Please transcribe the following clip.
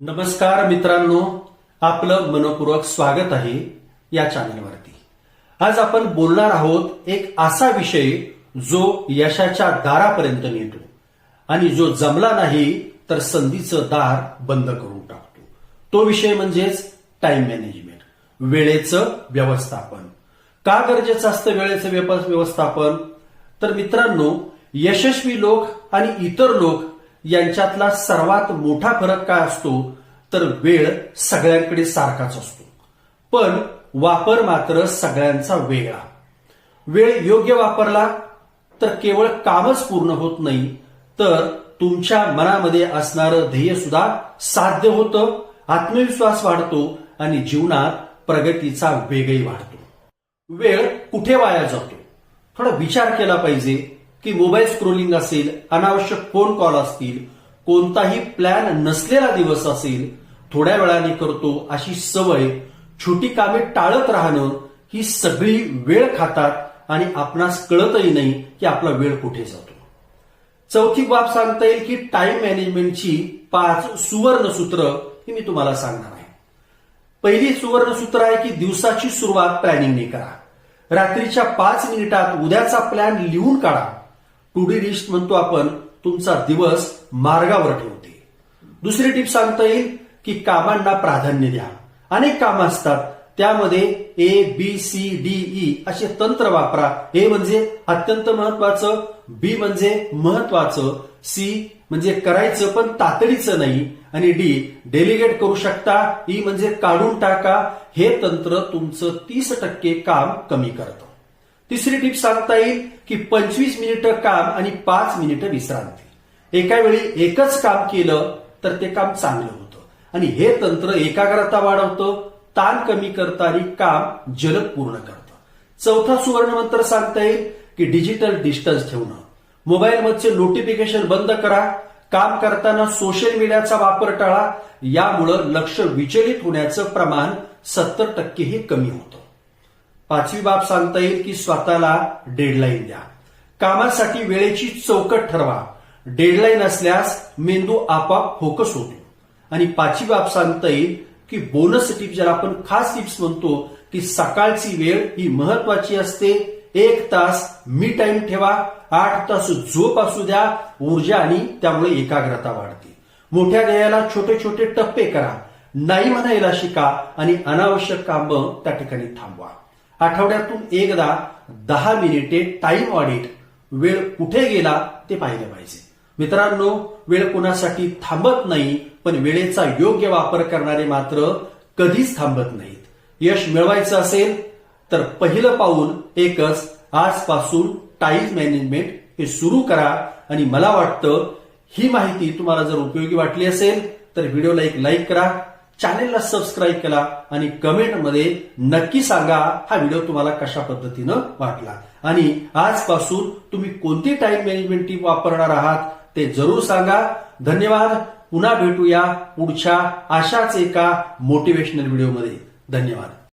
नमस्कार मित्रांनो आपलं मनपूर्वक स्वागत आहे या चॅनलवरती. आज आपण बोलणार आहोत एक असा विषय जो यशाच्या दारापर्यंत नेतो आणि जो जमला नाही तर संधीचं दार बंद करून टाकतो. तो विषय म्हणजेच टाइम मॅनेजमेंट वेळेचं व्यवस्थापन. का गरजेचं असतं वेळेचं व्यवस्थापन? तर मित्रांनो यशस्वी लोक आणि इतर लोक यांच्यातला सर्वात मोठा फरक काय असतो? तर वेळ सगळ्यांकडे सारखाच असतो. पण वापर मात्र सगळ्यांचा वेगळा. वेळ योग्य वापरला तर केवळ कामच पूर्ण होत नाही तर तुमच्या मनामध्ये असणारं ध्येय सुद्धा साध्य होतं आत्मविश्वास वाढतो आणि जीवनात प्रगतीचा वेगही वाढतो. वेळ कुठे वाया जातो? थोडा विचार केला पाहिजे. की मोबाईल स्क्रोलिंग असेल अनावश्यक फोन कॉल असतील कोणताही प्लॅन नसलेला दिवस असेल थोड्या वेळाने करतो अशी सवय छोटी कामे टाळत राहणं ही सगळी वेळ खातात आणि आपणास कळतही नाही की आपला वेळ कुठे जातो. चौथी बाब सांगता येईल की टाइम मॅनेजमेंटची पाच सुवर्ण सूत्र ही मी तुम्हाला सांगणार आहे. पहिली सुवर्ण सूत्र आहे की दिवसाची सुरुवात प्लॅनिंगने करा. रात्रीच्या पाच मिनिटात उद्याचा प्लॅन लिहून काढा. टू लिस्ट म्हणतो आपण तुमचा दिवस मार्गावर ठेवते. दुसरी टिप सांगता येईल की कामांना प्राधान्य द्या. अनेक कामं असतात त्यामध्ये A B C D E असे तंत्र वापरा. ए म्हणजे अत्यंत महत्वाचं बी म्हणजे महत्वाचं सी म्हणजे करायचं पण तातडीचं नाही आणि डी डेलिगेट करू शकता ई म्हणजे काढून टाका. हे तंत्र तुमचं तीस टक्के काम कमी करतं. तिसरी टिप सांगता येईल की पंचवीस मिनिटं काम आणि पाच मिनिटं विश्रांती. एका वेळी एकच काम केलं तर ते काम चांगलं होतं. आणि हे तंत्र एकाग्रता वाढवतं ताण कमी करतं आणि काम जलद पूर्ण करतं. चौथा सुवर्ण मंत्र सांगता येईल की डिजिटल डिस्टन्स ठेवणं. मोबाईलमधचे नोटिफिकेशन बंद करा काम करताना सोशल मीडियाचा वापर टाळा यामुळं लक्ष विचलित होण्याचं प्रमाण सत्तर टक्केही कमी होतं. पाचवी बाब सांगता येईल की स्वतःला डेडलाईन द्या. कामासाठी वेळेची चौकट ठरवा. डेडलाईन असल्यास मेंदू आपाप फोकस होतो. आणि पाचवी बाब सांगता येईल की बोनस टिप ज्याला आपण खास टिप्स म्हणतो की सकाळची वेळ ही महत्वाची असते. एक तास मी टाइम ठेवा. आठ तास झोप असू द्या. ऊर्जा आणि त्यामुळे एकाग्रता वाढते. मोठ्या ध्येयाला छोटे छोटे टप्पे करा. नाही म्हणायला शिका आणि अनावश्यक कामं त्या ठिकाणी थांबवा. आठवड्यातून एकदा दहा मिनिटे टाइम ऑडिट वेळ कुठे गेला ते पाहिलं पाहिजे. मित्रांनो वेळ कोणासाठी थांबत नाही पण वेळेचा योग्य वापर करणारे मात्र कधीच थांबत नाहीत. यश मिळवायचं असेल तर पहिलं पाऊल एकच आजपासून टाइम मॅनेजमेंट हे सुरू करा. आणि मला वाटतं ही माहिती तुम्हाला जर उपयोगी वाटली असेल तर व्हिडिओला एक लाईक करा. चॅनेलला सबस्क्राईब केला आणि कमेंटमध्ये नक्की सांगा हा व्हिडिओ तुम्हाला कशा पद्धतीनं वाटला. आणि आजपासून तुम्ही कोणती टाइम मॅनेजमेंट टीप वापरणार आहात ते जरूर सांगा. धन्यवाद. पुन्हा भेटूया पुढच्या अशाच एका मोटिवेशनल व्हिडिओमध्ये धन्यवाद.